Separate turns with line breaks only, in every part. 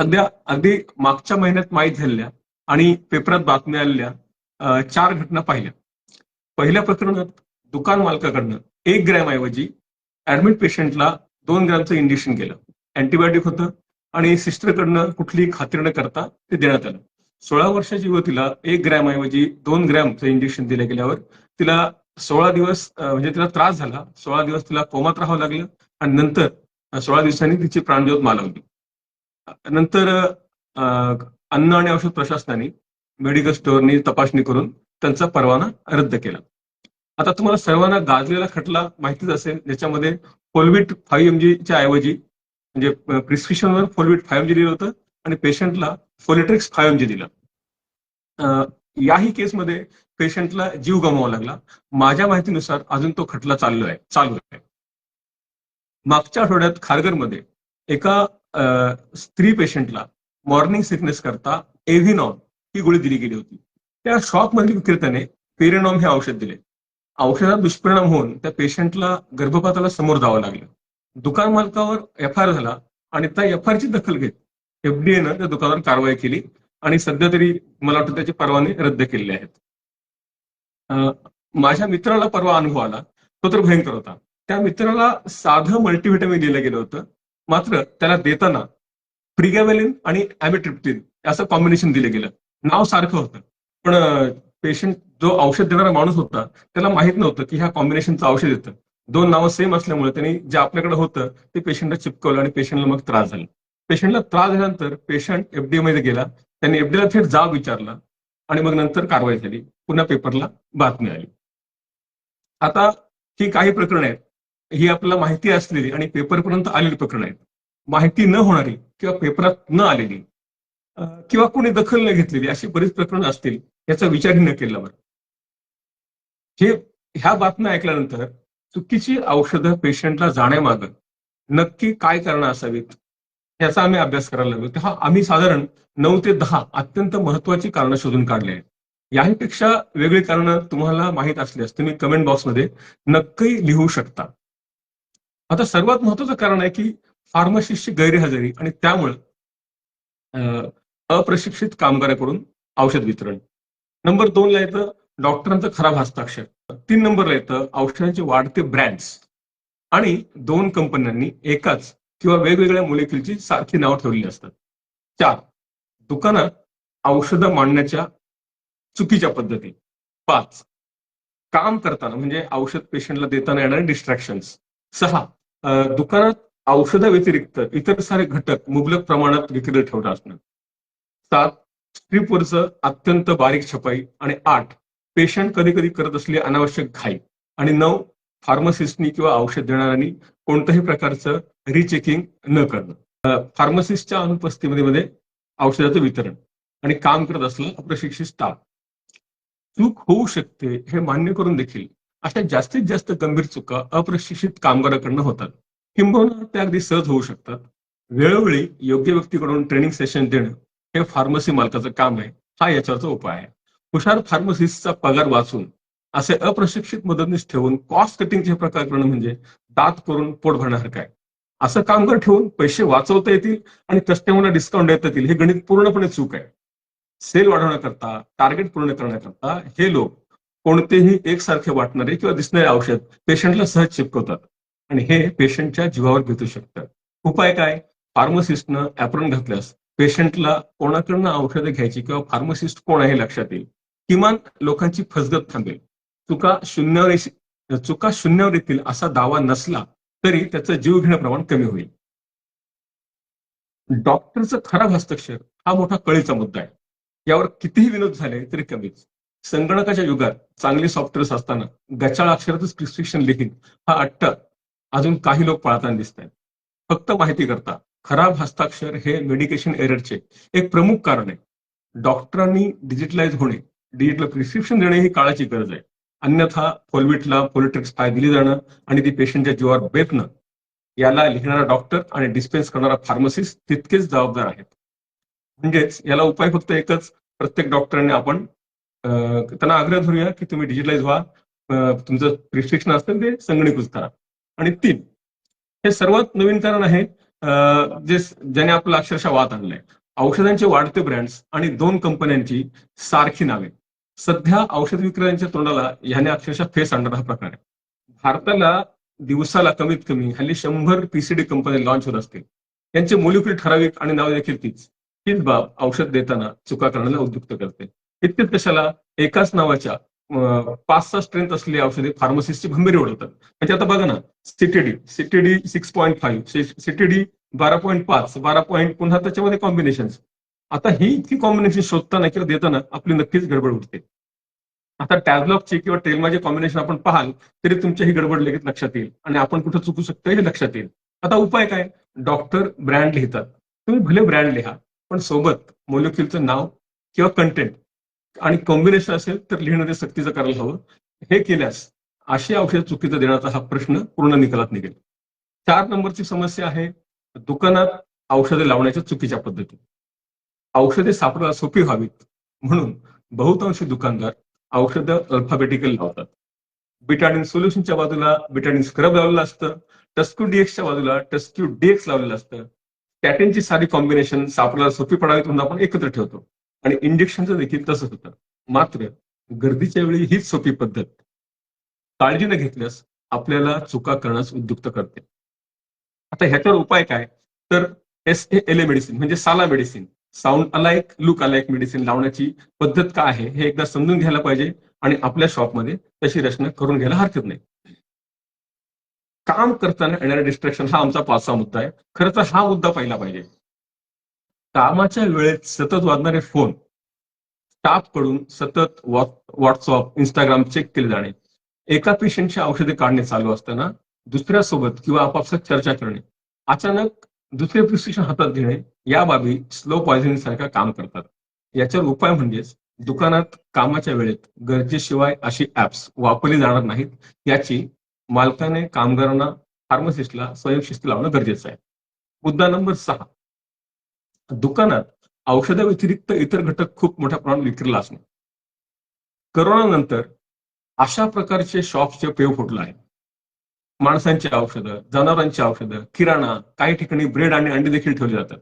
अद्या अगदी मागच्या महिन्यात माहीत झालेल्या आणि पेपरात बातम्या आलेल्या चार घटना पाहिल्या. पहिल्या प्रकरणात दुकान मालकाकडनं एक ग्रॅम ऐवजी ऍडमिट पेशंटला दोन ग्रॅमचं इंजेक्शन केलं. अँटीबायोटिक होतं आणि सिस्टरकडनं कुठलीही खात्री न करता ते देण्यात आलं. सोळा वर्षाची युवतीला एक ग्रॅम ऐवजी दोन ग्रॅमचं इंजेक्शन दिल्या गेल्यावर तिला सोळा दिवस म्हणजे तिला त्रास झाला. सोळा दिवस तिला कोमात राहावं लागलं आणि नंतर सोळा दिवसांनी तिची प्राणज्योत मालवली. नंतर अन्न आणि औषध प्रशासनाने मेडिकल स्टोअरनी तपासणी करून त्यांचा परवाना रद्द केला. आता तुम्हाला सर्वांना गाजलेला खटला माहितीच असेल ज्याच्यामध्ये फोलविट फाईव्ह एम च्या ऐवजी म्हणजे प्रिस्क्रिप्शनवर फोलविट फाईव्ह एम जी दिलं होतं आणि पेशंटला फोलिट्रिक्स फाईव्ह एम जी दिलं. याही केसमध्ये पेशंटला जीव गमवावा लागला. माझ्या माहितीनुसार अजून तो खटला चाललो आहे चालू आहे. मागच्या आठवड्यात खारघरमध्ये एका स्त्री पेशंटला मॉर्निंग सिकनेस करता एव्हिनॉन ही गोळी दिली गेली होती. त्या शॉपमधील विक्रेत्याने पेरेनॉम हे औषध दिले. औषधात दुष्परिणाम होऊन त्या पेशंटला गर्भपाताला समोर जावं लागलं. दुकान मालकावर एफ आय आर झाला आणि त्या एफ आय ची दखल घेत एफडीएनं त्या दुकानावर कारवाई केली आणि सध्या तरी मला वाटतं त्याचे परवाने रद्द केलेले आहेत माझ्या मित्राला परवा अनुभव आला. तो तर भयंकर होता. त्या मित्राला साधं मल्टीव्हिटॅमिन दिलं गेलं होतं. मात्र त्याला देताना प्रिगॅवेलिन आणि ॲमिट्रिप्टिन असं कॉम्बिनेशन दिलं गेलं. नाव सारखं होतं. पण पेशंट जो औषध देणारा माणूस होता त्याला माहीत नव्हतं की ह्या कॉम्बिनेशनचं औषध येतं. दोन नावं सेम असल्यामुळे त्यांनी जे आपल्याकडे होतं ते पेशंटला चिपकवलं आणि पेशंटला मग त्रास झाला. पेशंटला त्रास झाल्यानंतर पेशंट एफडीए मध्ये गेला. त्यांनी एफडीला थेट जाब विचारला आणि मग नंतर कारवाई झाली. पुन्हा पेपरला बातमी आली. आता ही काही प्रकरणं आहेत. ही आपल्याला माहिती असलेली आणि पेपरपर्यंत आलेली प्रकरण आहेत. माहिती न होणारी किंवा पेपरात न आलेली किंवा कोणी दखल न घेतलेली अशी बरीच प्रकरणं असतील याचा विचारही न केला बरं हे ह्या बातम्या ऐकल्यानंतर चुकीची औषधं पेशंटला जाण्यामागं नक्की काय कारणं असावीत याचा आम्ही अभ्यास करायला लागलो. तेव्हा आम्ही साधारण नऊ ते दहा अत्यंत महत्वाची कारणं शोधून काढली आहेत. याहीपेक्षा वेगळी कारणं तुम्हाला माहीत असल्यास तुम्ही कमेंट बॉक्समध्ये नक्की लिहू शकता. आता सर्वात महत्वाचं कारण आहे की फार्मासिस्टची गैरहजेरी आणि त्यामुळे अं, अप्रशिक्षित कामगाराकडून औषध वितरण. नंबर दोनला येतं डॉक्टरांचं खराब हस्ताक्षर. तीन नंबरला येतं औषधांचे वाढते ब्रँड्स. आणि दोन कंपन्यांनी एकाच किंवा वेगवेगळ्या मोलिक्युलची सारखी नावं ठेवलेली असतात. चार दुकानात औषधं मांडण्याच्या चुकीच्या पद्धती. पाच काम करताना म्हणजे औषध पेशंटला देताना येणारे डिस्ट्रॅक्शन्स सहा दुकानात औषधाव्यतिरिक्त इतर सारे घटक मुबलक प्रमाणात विक्री ठेवत असणं सात स्ट्रीपवरचं अत्यंत बारीक छपाई आणि आठ पेशंट कधी कधी करत असलेली अनावश्यक घाई. आणि नऊ फार्मसिस्टनी किंवा औषध देणाऱ्यांनी कोणत्याही प्रकारचं रिचेकिंग न करणं. फार्मसिस्टच्या अनुपस्थितीमध्ये औषधाचं वितरण आणि काम करत असलेला अप्रशिक्षित स्टाफ चूक होऊ शकते हे मान्य करून देखील अशा जास्तीत जास्त गंभीर चुका अप्रशिक्षित कामगाराकडनं होतात. किंबहुना त्या अगदी सहज होऊ शकतात. वेळोवेळी योग्य व्यक्तीकडून ट्रेनिंग सेशन देणं हे फार्मसी मालकाचं काम आहे. हा याच्यावरचा उपाय आहे. हुशार फार्मसिस्टचा पगार वाचून असे अप्रशिक्षित मदतनीस ठेवून कॉस्ट कटिंगचे प्रकार करणं म्हणजे दात करून पोट भरण्यासारखं आहे असं कामगार ठेवून पैसे वाचवता येतील आणि कस्टमरला डिस्काउंट देता येतील हे गणित पूर्णपणे चूक आहे. सेल वाढवण्याकरता टार्गेट पूर्ण करण्याकरता हे लोक कोणतेही एकसारखे वाटणारे किंवा दिसणारे औषध पेशंटला सहज चिपकवतात. आणि हे पेशंटच्या जीवावर घेतू शकतं उपाय काय? फार्मसिस्टनं ऍप्रॉन घातल्यास पेशंटला कोणाकडनं औषधं घ्यायची किंवा फार्मसिस्ट कोण आहे हे लक्षात येईल? किमान लोकांची फसगत थांबेल. चुका शून्यावर चुका शून्यावर येतील असा दावा नसला तरी त्याचं जीव घेणं प्रमाण कमी होईल. डॉक्टरचं खराब हस्तक्षर हा मोठा कळीचा मुद्दा आहे. यावर कितीही विनोद झाले तरी कमीच. संगणकाच्या युगात चांगले सॉफ्टवेअर्स असताना गचाळ अक्षरातच प्रिस्क्रिप्शन लिहिण हा अट्ट अजून काही लोक पाळताना दिसत आहेत फक्त माहिती करता खराब हस्ताक्षर हे मेडिकेशन एररचे एक प्रमुख कारण आहे. डॉक्टरांनी डिजिटलाइज होणे डिजिटल प्रिस्क्रिप्शन देणे ही काळाची गरज आहे. अन्यथा फोलविटला फोलिट्रिक्स फाय दिली जाणं आणि ती पेशंटच्या जीवावर बेतणं याला लिहिणारा डॉक्टर आणि डिस्पेन्स करणारा फार्मसिस्ट तितकेच जबाबदार आहेत. म्हणजेच याला उपाय फक्त एकच प्रत्येक डॉक्टरांनी आपण त्यांना आग्रह धरूया की तुम्ही डिजिटलाइज व्हा. तुमचं प्रिस्क्रिप्शन असतं ते संगणीकृत करा. आणि तीन हे सर्वात नवीन कारण आहे जे ज्याने आपला अक्षरशः वाद आणलाय. औषधांचे वाढते ब्रँड्स आणि दोन कंपन्यांची सारखी नावे. सध्या औषध विक्रेत्यांच्या तोंडाला ह्याने अक्षरशः फेस आणणारा हा प्रकार आहे. भारताला दिवसाला कमीत कमी हल्ली शंभर पीसीडी कंपनी लॉन्च होत असतील. यांचे मोलिक्युल ठराविक आणि नाव देखील तीच. हीच बाब औषध देताना चुका करण्याला उद्युक्त करते. इतकेच कशाला? एकाच नावाच्या पाच सहा स्ट्रेंथ असलेली औषधे फार्मसिस्टची भंबेरी ओढवतात. म्हणजे आता बघा ना CTD CTD six point five CTD बारा पॉईंट पाच बारा पॉईंट पुन्हा त्याच्यामध्ये कॉम्बिनेशन आता ही इतकी कॉम्बिनेशन शोधताना किंवा देताना आपली नक्कीच गडबड उठते आता टॅबलॉकची किंवा टेलमाचे कॉम्बिनेशन आपण पाहाल तरी तुमच्या ही गडबड लगेच लक्षात येईल. आणि आपण कुठं चुकू शकतो हे लक्षात येईल. आता उपाय काय? डॉक्टर ब्रँड लिहितात. तुम्ही भले ब्रँड लिहा पण सोबत मोलिक्युलचं नाव किंवा कंटेंट आणि कॉम्बिनेशन असेल तर लिहिणं ते सक्तीचं करायला हवं. हे केल्यास अशी औषध चुकीचं देण्याचा हा प्रश्न पूर्ण निकालात निघेल. चार नंबरची समस्या आहे दुकानात औषधे लावण्याच्या चुकीच्या पद्धती. औषधे सापडायला सोपी व्हावीत म्हणून बहुतांशी दुकानदार औषधं अल्फाबेटिकल लावतात. बिटाडिन सोल्युशनच्या बाजूला बिटाडिन स्क्रब लावलेलं असतं टस्क्यू डीएक्सच्या बाजूला टस्क्यू डीएक्स लावलेलं असतं. स्टॅटिनची सारी कॉम्बिनेशन सापडायला सोपी पडावीत म्हणून आपण एकत्र ठेवतो. आणि इंजेक्शनचं देखील तसंच होतं. मात्र गर्दीच्या वेळी हीच सोपी पद्धत. काळजी न घेतल्यास आपल्याला चुका करण्यास उद्युक्त करते. आता ह्याच्यावर उपाय काय? तर S A L A medicine म्हणजे साला medicine sound alike look alike medicine लावण्याची पद्धत काय आहे हे एकदा समजून घ्यायला पाहिजे आणि आपल्या शॉपमध्ये तशी रचना करून घ्यायला हरकत नाही. काम करताना येणारे डिस्ट्रॅक्शन हा आमचा पाचवा मुद्दा आहे. खरं तर हा मुद्दा पाहिला पाहिजे. कामाच्या वेळेत सतत वाजणारे फोन स्टाफकडून सतत व्हॉट्सअप इंस्टाग्राम चेक केले जाणे. एका पेशंटची औषधे काढणे चालू असताना दुसऱ्यासोबत किंवा आपापसात चर्चा करणे अचानक दुसरे प्रिस्क्रिप्शन हातात घेणे या बाबी स्लो पॉयझनिंग सारखा काम करतात. याच्यावर उपाय म्हणजेच दुकानात कामाच्या वेळेत गरजेशिवाय अशी ऍप्स वापरली जाणार नाहीत याची मालकाने कामगारांना फार्मसिस्टला स्वयंशिस्त लावणं गरजेचं आहे. मुद्दा नंबर सहा. दुकानात औषधाव्यतिरिक्त इतर घटक खूप मोठ्या प्रमाणात विक्रीला असणार. करोना नंतर अशा प्रकारचे शॉप्सचे पेव फुटलं आहे. माणसांची औषधं जनावरांची औषधं किराणा काही ठिकाणी ब्रेड आणि अंडी देखील ठेवले जातात.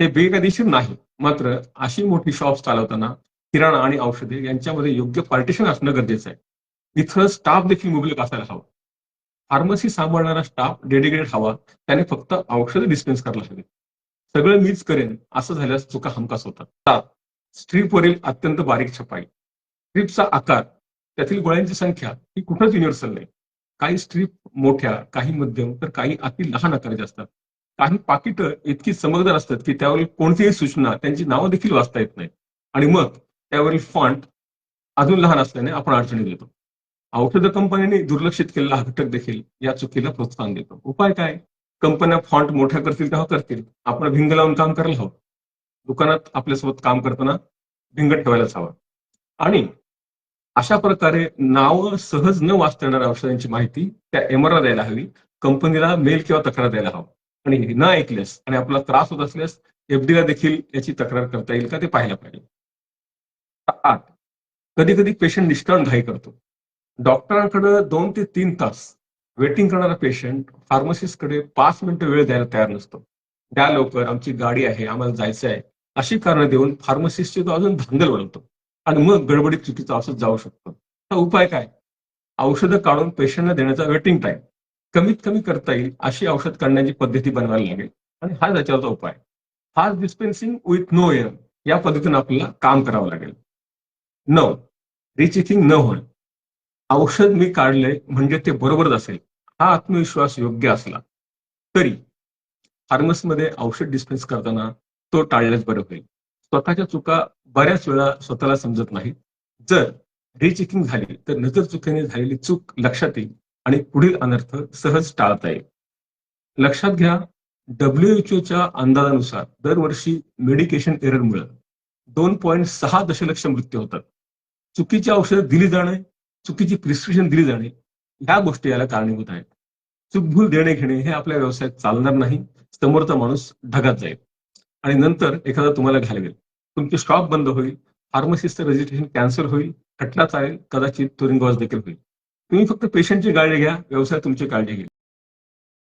हे बेकायदेशीर नाही मात्र अशी मोठी शॉप्स चालवताना किराणा आणि औषधे यांच्यामध्ये योग्य पार्टिशन असणं गरजेचं आहे. इथं स्टाफ देखील मुबलक असायला हवा. फार्मसी सांभाळणारा स्टाफ डेडिकेटेड हवा त्याने फक्त औषधं डिस्पेन्स करायला हवी. सगळं मीच करेन असं झाल्यास चुका हमखास होतात सात स्ट्रीपवरील अत्यंत बारीक छपाई. स्ट्रीपचा आकार त्यातील गोळ्यांची संख्या ही कुठंच युनिव्हर्सल नाही. काही स्ट्रीप मोठ्या काही मध्यम तर काही अति लहान आकाराचे असतात. काही पाकिटं इतकी चमकदार असतात की त्यावरील कोणतीही सूचना त्यांची नावं देखील वाचता येत नाहीत. आणि मग त्यावरील फॉन्ट अजून लहान असल्याने आपण अडचणी येतो. औषध कंपन्यांनी दुर्लक्षित केलेला हा घटक देखील या चुकीला प्रोत्साहन देतो. उपाय काय? कंपन्या फॉन्ट मोठ्या करतील तेव्हा करतील. आपण भिंग लावून काम करायला हवं. दुकानात आपल्यासोबत काम करताना भिंग ठेवायलाच हवं. आणि अशा प्रकारे नाव सहज न वाचता येणाऱ्या औषधांची माहिती त्या एमआरला द्यायला हवी. कंपनीला मेल किंवा तक्रार द्यायला हवं. आणि न ऐकल्यास आणि आपला त्रास होत असल्यास एफडीला देखील याची तक्रार करता येईल का ते पाहायला पाहिजे. आठ. कधी कधी पेशंट निष्काळून घाई करतो. डॉक्टरांकडे दोन ते तीन तास वेटिंग करणारा पेशंट फार्मसिस्टकडे पाच मिनिटं वेळ द्यायला तयार नसतो. द्या लवकर आमची गाडी आहे आम्हाला जायचं आहे अशी कारणं देऊन फार्मसिस्टची तो अजून धांदल बनवतो. आणि मग गडबडीत चुकीचं औषध जाऊ शकतो. तर उपाय काय? औषधं काढून पेशंटला देण्याचा वेटिंग टाईम कमीत कमी करता येईल अशी औषध काढण्याची पद्धती बनवायला लागेल. आणि हा त्याच्यावरचा उपाय. Fast dispensing with no air या पद्धतीने आपल्याला काम करावं लागेल. नऊ. रिचेकिंग न होणं. औषध मी काढलंय म्हणजे ते बरोबरच असेल. हा आत्मविश्वास योग्य असला तरी फार्मसमध्ये औषध डिस्पेन्स करताना तो टाळल्यास बरं होईल. स्वतःच्या चुका बऱ्याच वेळा स्वतःला समजत नाहीत. जर रिचेकिंग झाली तर नजर चुकीने झालेली चूक लक्षात येईल आणि पुढील अनर्थ सहज टाळता येईल. लक्षात घ्या डब्ल्यूएचओच्या अंदाजानुसार दरवर्षी मेडिकेशन एररमुळे दोन पॉईंट सहा दशलक्ष मृत्यू होतात. चुकीची औषधं दिली जाणे चुकीची प्रिस्क्रिप्शन दिली जाणे ह्या गोष्टी याला कारणीभूत आहेत. चुकभूल देणे घेणे हे आपल्या व्यवसायात चालणार नाही. समोरचा माणूस ढगात जाईल. आणि नंतर एखादा तुम्हाला घालवेल तुमची स्टॉक बंद होईल. फार्मसिस्टचं रजिस्ट्रेशन कॅन्सल होईल. खटला चालेल. कदाचित तुरुंगवास देखील होईल. तुम्ही फक्त पेशंटची काळजी घ्या. व्यवसाय तुमची काळजी घेईल.